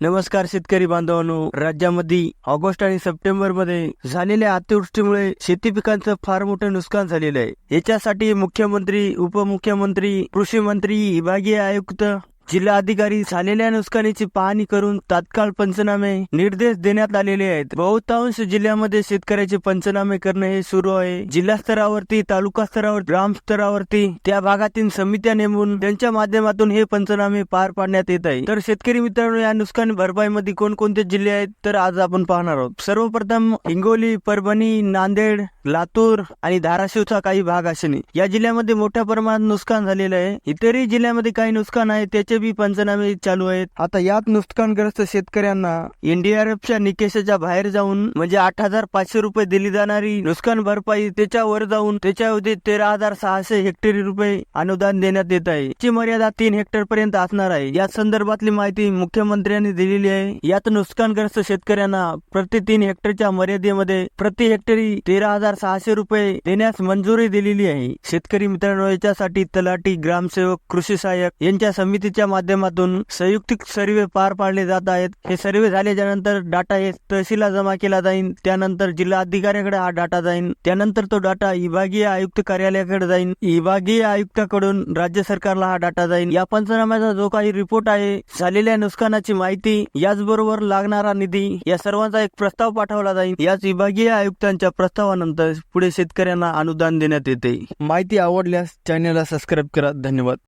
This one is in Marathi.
नमस्कार शेतकरी बांधवांनो. राज्यामध्ये ऑगस्ट आणि सप्टेंबरमध्ये झालेल्या अतिवृष्टीमुळे शेती पिकांचं फार मोठं नुकसान झालेलं आहे. याच्यासाठी मुख्यमंत्री उपमुख्यमंत्री कृषी मंत्री विभागीय आयुक्त जिल्हा अधिकारी झालेल्या नुकसानीची पाहणी करून तात्काळ पंचनामे निर्देश देण्यात आलेले आहेत. बहुतांश जिल्ह्यामध्ये शेतकऱ्याचे पंचनामे करणे हे सुरू आहे. जिल्हा स्तरावरती तालुका स्तरावर ग्राम स्तरावरती त्या भागातील समित्या नेमून त्यांच्या माध्यमातून हे पंचनामे पार पाडण्यात येत आहे. तर शेतकरी मित्रांनो या नुकसान भरपाईमध्ये कोणकोणते जिल्हे आहेत तर आज आपण पाहणार आहोत. सर्वप्रथम हिंगोली परभणी नांदेड लातूर आणि धाराशिवचा काही भाग असे या जिल्ह्यामध्ये मोठ्या प्रमाणात नुकसान झालेलं आहे. इतरही जिल्ह्यामध्ये काही नुकसान आहे त्याचे बी पंचनामे चालू आहेत. आता यात नुकसानग्रस्त शेतकऱ्यांना एनडीआरएफच्या निकषाच्या बाहेर जाऊन म्हणजे आठ हजार पाचशे रुपये दिली जाणारी नुकसान भरपाई त्याच्यावर जाऊन त्याच्याऐवजी तेरा हजार सहाशे हेक्टरी रुपये अनुदान देण्यात येत आहे. ची मर्यादा तीन हेक्टर पर्यंत असणार आहे. या संदर्भातली माहिती मुख्यमंत्र्यांनी दिलेली आहे. यात नुकसानग्रस्त शेतकऱ्यांना प्रति तीन हेक्टरच्या मर्यादेमध्ये प्रति हेक्टरी तेरा हजार सहाशे रुपये देण्यास मंजुरी दिलेली आहे. शेतकरी मित्रांनो याच्यासाठी तलाठी ग्रामसेवक कृषी सहाय्यक यांच्या समितीच्या माध्यमातून संयुक्तिक सर्वे पार पाडले जात आहेत. हे सर्वे झाल्याच्यानंतर डाटा हे तहसीलला जमा केला जाईल त्यानंतर जिल्हा अधिकाऱ्याकडे हा डाटा जाईल त्यानंतर तो डाटा विभागीय आयुक्त कार्यालयाकडे जाईल विभागीय आयुक्ताकडून राज्य सरकारला हा डाटा जाईल या पंचनाम्याचा जो काही रिपोर्ट आहे झालेल्या नुकसानाची माहिती याचबरोबर लागणारा निधी या सर्वांचा एक प्रस्ताव पाठवला जाईल याच विभागीय आयुक्तांच्या प्रस्तावानंतर पुढे शेतकऱ्यांना अनुदान देण्यात येते. माहिती आवडल्यास चॅनलला सबस्क्राईब करा. धन्यवाद.